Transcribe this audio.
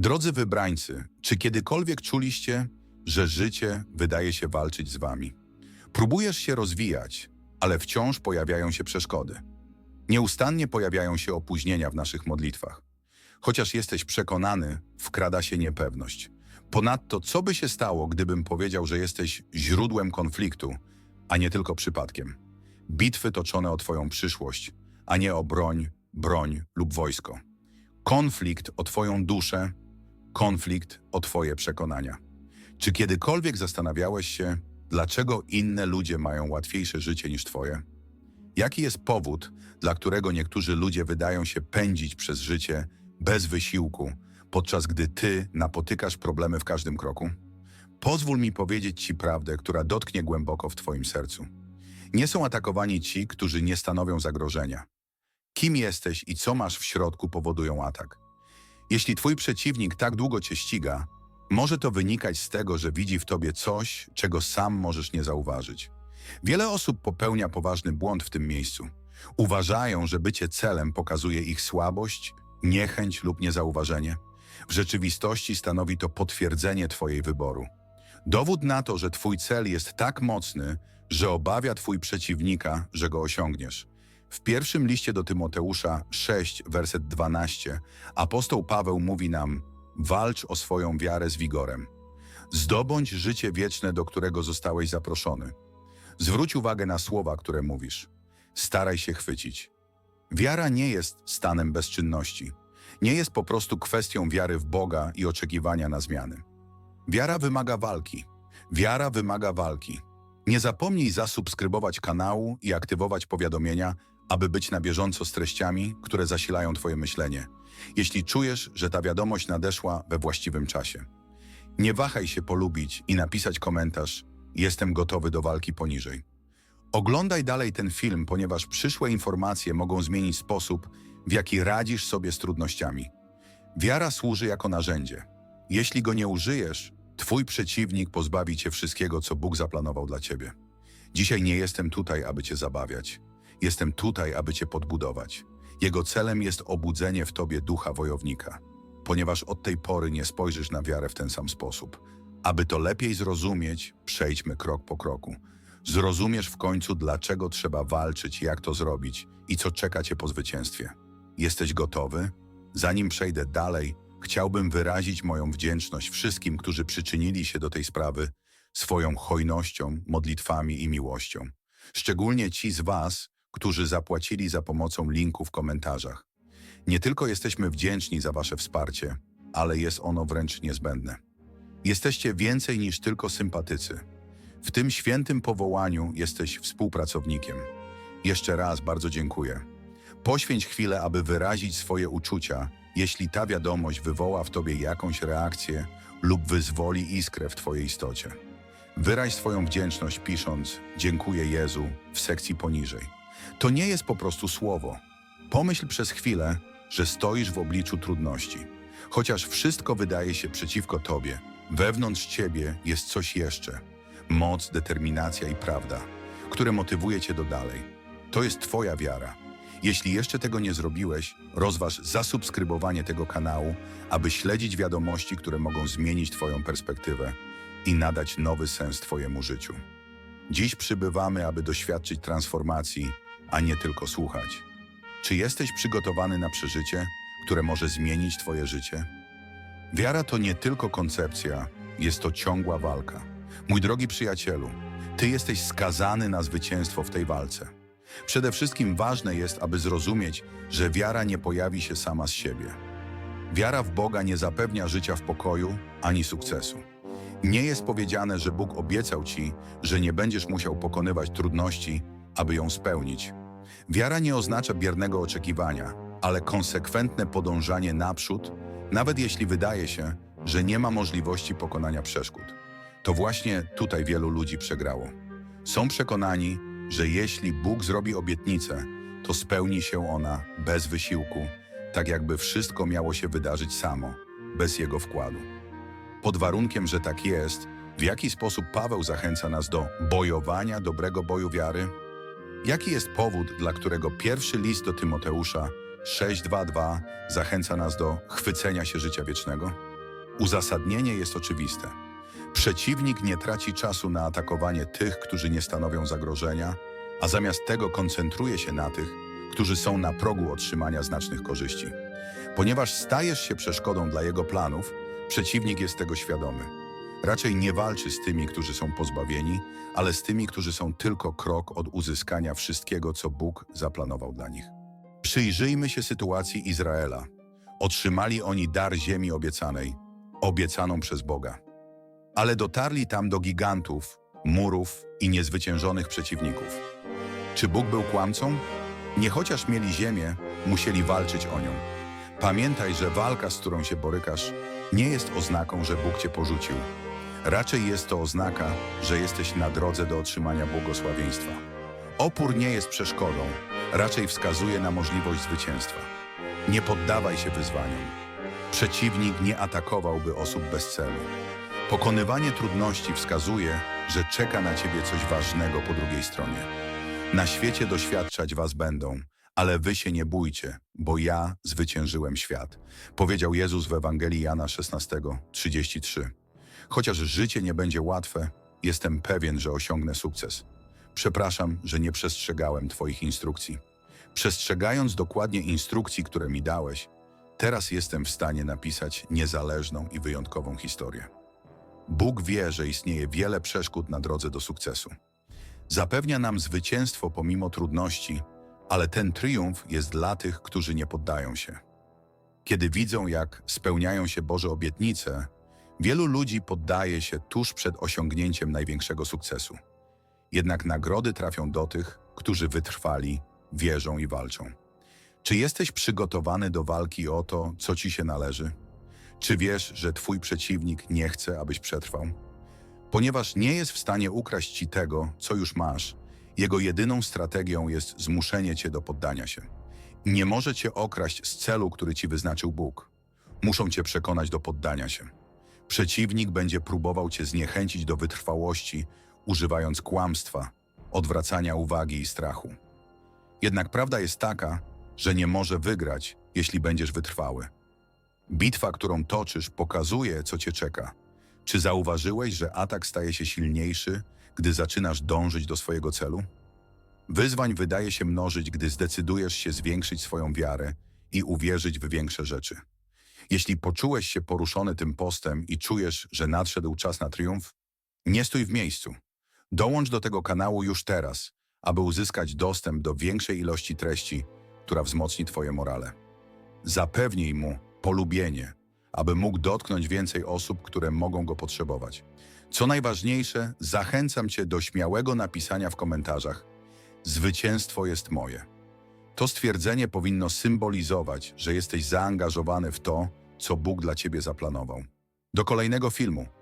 Drodzy wybrańcy, czy kiedykolwiek czuliście, że życie wydaje się walczyć z wami? Próbujesz się rozwijać, ale wciąż pojawiają się przeszkody. Nieustannie pojawiają się opóźnienia w naszych modlitwach. Chociaż jesteś przekonany, wkrada się niepewność. Ponadto, co by się stało, gdybym powiedział, że jesteś źródłem konfliktu, a nie tylko przypadkiem? Bitwy toczone o Twoją przyszłość, a nie o broń, broń lub wojsko. Konflikt o Twoją duszę, konflikt o Twoje przekonania. Czy kiedykolwiek zastanawiałeś się, dlaczego inne ludzie mają łatwiejsze życie niż Twoje? Jaki jest powód, dla którego niektórzy ludzie wydają się pędzić przez życie bez wysiłku, podczas gdy Ty napotykasz problemy w każdym kroku? Pozwól mi powiedzieć Ci prawdę, która dotknie głęboko w Twoim sercu. Nie są atakowani ci, którzy nie stanowią zagrożenia. Kim jesteś i co masz w środku powodują atak. Jeśli twój przeciwnik tak długo cię ściga, może to wynikać z tego, że widzi w tobie coś, czego sam możesz nie zauważyć. Wiele osób popełnia poważny błąd w tym miejscu. Uważają, że bycie celem pokazuje ich słabość, niechęć lub niezauważenie. W rzeczywistości stanowi to potwierdzenie twojej wyboru. Dowód na to, że twój cel jest tak mocny, że obawia twój przeciwnika, że go osiągniesz. W pierwszym liście do Tymoteusza 6, werset 12, apostoł Paweł mówi nam: Walcz o swoją wiarę z wigorem. Zdobądź życie wieczne, do którego zostałeś zaproszony. Zwróć uwagę na słowa, które mówisz. Staraj się chwycić. Wiara nie jest stanem bezczynności. Nie jest po prostu kwestią wiary w Boga i oczekiwania na zmiany. Wiara wymaga walki. Wiara wymaga walki. Nie zapomnij zasubskrybować kanału i aktywować powiadomienia, aby być na bieżąco z treściami, które zasilają Twoje myślenie, jeśli czujesz, że ta wiadomość nadeszła we właściwym czasie. Nie wahaj się polubić i napisać komentarz Jestem gotowy do walki poniżej. Oglądaj dalej ten film, ponieważ przyszłe informacje mogą zmienić sposób, w jaki radzisz sobie z trudnościami. Wiara służy jako narzędzie. Jeśli go nie użyjesz, twój przeciwnik pozbawi cię wszystkiego, co Bóg zaplanował dla ciebie. Dzisiaj nie jestem tutaj, aby cię zabawiać. Jestem tutaj, aby cię podbudować. Jego celem jest obudzenie w tobie ducha wojownika, ponieważ od tej pory nie spojrzysz na wiarę w ten sam sposób. Aby to lepiej zrozumieć, przejdźmy krok po kroku. Zrozumiesz w końcu, dlaczego trzeba walczyć, jak to zrobić i co czeka cię po zwycięstwie. Jesteś gotowy? Zanim przejdę dalej, chciałbym wyrazić moją wdzięczność wszystkim, którzy przyczynili się do tej sprawy swoją hojnością, modlitwami i miłością. Szczególnie ci z Was, którzy zapłacili za pomocą linku w komentarzach. Nie tylko jesteśmy wdzięczni za Wasze wsparcie, ale jest ono wręcz niezbędne. Jesteście więcej niż tylko sympatycy. W tym świętym powołaniu jesteś współpracownikiem. Jeszcze raz bardzo dziękuję. Poświęć chwilę, aby wyrazić swoje uczucia, jeśli ta wiadomość wywoła w tobie jakąś reakcję lub wyzwoli iskrę w twojej istocie. Wyraź swoją wdzięczność pisząc Dziękuję Jezu w sekcji poniżej. To nie jest po prostu słowo. Pomyśl przez chwilę, że stoisz w obliczu trudności. Chociaż wszystko wydaje się przeciwko tobie, wewnątrz ciebie jest coś jeszcze. Moc, determinacja i prawda, które motywuje cię do dalej. To jest twoja wiara. Jeśli jeszcze tego nie zrobiłeś, rozważ zasubskrybowanie tego kanału, aby śledzić wiadomości, które mogą zmienić twoją perspektywę i nadać nowy sens twojemu życiu. Dziś przybywamy, aby doświadczyć transformacji, a nie tylko słuchać. Czy jesteś przygotowany na przeżycie, które może zmienić twoje życie? Wiara to nie tylko koncepcja, jest to ciągła walka. Mój drogi przyjacielu, ty jesteś skazany na zwycięstwo w tej walce. Przede wszystkim ważne jest, aby zrozumieć, że wiara nie pojawi się sama z siebie. Wiara w Boga nie zapewnia życia w pokoju ani sukcesu. Nie jest powiedziane, że Bóg obiecał ci, że nie będziesz musiał pokonywać trudności, aby ją spełnić. Wiara nie oznacza biernego oczekiwania, ale konsekwentne podążanie naprzód, nawet jeśli wydaje się, że nie ma możliwości pokonania przeszkód. To właśnie tutaj wielu ludzi przegrało. Są przekonani, że jeśli Bóg zrobi obietnicę, to spełni się ona bez wysiłku, tak jakby wszystko miało się wydarzyć samo, bez Jego wkładu. Pod warunkiem, że tak jest, w jaki sposób Paweł zachęca nas do bojowania dobrego boju wiary? Jaki jest powód, dla którego pierwszy list do Tymoteusza 6:22 zachęca nas do chwycenia się życia wiecznego? Uzasadnienie jest oczywiste. Przeciwnik nie traci czasu na atakowanie tych, którzy nie stanowią zagrożenia, a zamiast tego koncentruje się na tych, którzy są na progu otrzymania znacznych korzyści. Ponieważ stajesz się przeszkodą dla jego planów, przeciwnik jest tego świadomy. Raczej nie walczy z tymi, którzy są pozbawieni, ale z tymi, którzy są tylko krok od uzyskania wszystkiego, co Bóg zaplanował dla nich. Przyjrzyjmy się sytuacji Izraela. Otrzymali oni dar ziemi obiecanej, obiecaną przez Boga. Ale dotarli tam do gigantów, murów i niezwyciężonych przeciwników. Czy Bóg był kłamcą? Nie chociaż mieli ziemię, musieli walczyć o nią. Pamiętaj, że walka, z którą się borykasz, nie jest oznaką, że Bóg cię porzucił. Raczej jest to oznaka, że jesteś na drodze do otrzymania błogosławieństwa. Opór nie jest przeszkodą, raczej wskazuje na możliwość zwycięstwa. Nie poddawaj się wyzwaniom. Przeciwnik nie atakowałby osób bez celu. Pokonywanie trudności wskazuje, że czeka na ciebie coś ważnego po drugiej stronie. Na świecie doświadczać was będą, ale wy się nie bójcie, bo ja zwyciężyłem świat. Powiedział Jezus w Ewangelii Jana 16, 33. Chociaż życie nie będzie łatwe, jestem pewien, że osiągnę sukces. Przepraszam, że nie przestrzegałem Twoich instrukcji. Przestrzegając dokładnie instrukcji, które mi dałeś, teraz jestem w stanie napisać niezależną i wyjątkową historię. Bóg wie, że istnieje wiele przeszkód na drodze do sukcesu. Zapewnia nam zwycięstwo pomimo trudności, ale ten triumf jest dla tych, którzy nie poddają się. Kiedy widzą, jak spełniają się Boże obietnice, wielu ludzi poddaje się tuż przed osiągnięciem największego sukcesu. Jednak nagrody trafią do tych, którzy wytrwali, wierzą i walczą. Czy jesteś przygotowany do walki o to, co ci się należy? Czy wiesz, że twój przeciwnik nie chce, abyś przetrwał? Ponieważ nie jest w stanie ukraść ci tego, co już masz, jego jedyną strategią jest zmuszenie cię do poddania się. Nie może cię okraść z celu, który ci wyznaczył Bóg. Muszą cię przekonać do poddania się. Przeciwnik będzie próbował cię zniechęcić do wytrwałości, używając kłamstwa, odwracania uwagi i strachu. Jednak prawda jest taka, że nie może wygrać, jeśli będziesz wytrwały. Bitwa, którą toczysz, pokazuje, co cię czeka. Czy zauważyłeś, że atak staje się silniejszy, gdy zaczynasz dążyć do swojego celu? Wyzwań wydaje się mnożyć, gdy zdecydujesz się zwiększyć swoją wiarę i uwierzyć w większe rzeczy. Jeśli poczułeś się poruszony tym postem i czujesz, że nadszedł czas na triumf, nie stój w miejscu. Dołącz do tego kanału już teraz, aby uzyskać dostęp do większej ilości treści, która wzmocni Twoje morale. Zapewnij mu polubienie, aby mógł dotknąć więcej osób, które mogą go potrzebować. Co najważniejsze, zachęcam Cię do śmiałego napisania w komentarzach: Zwycięstwo jest moje. To stwierdzenie powinno symbolizować, że jesteś zaangażowany w to, co Bóg dla Ciebie zaplanował. Do kolejnego filmu.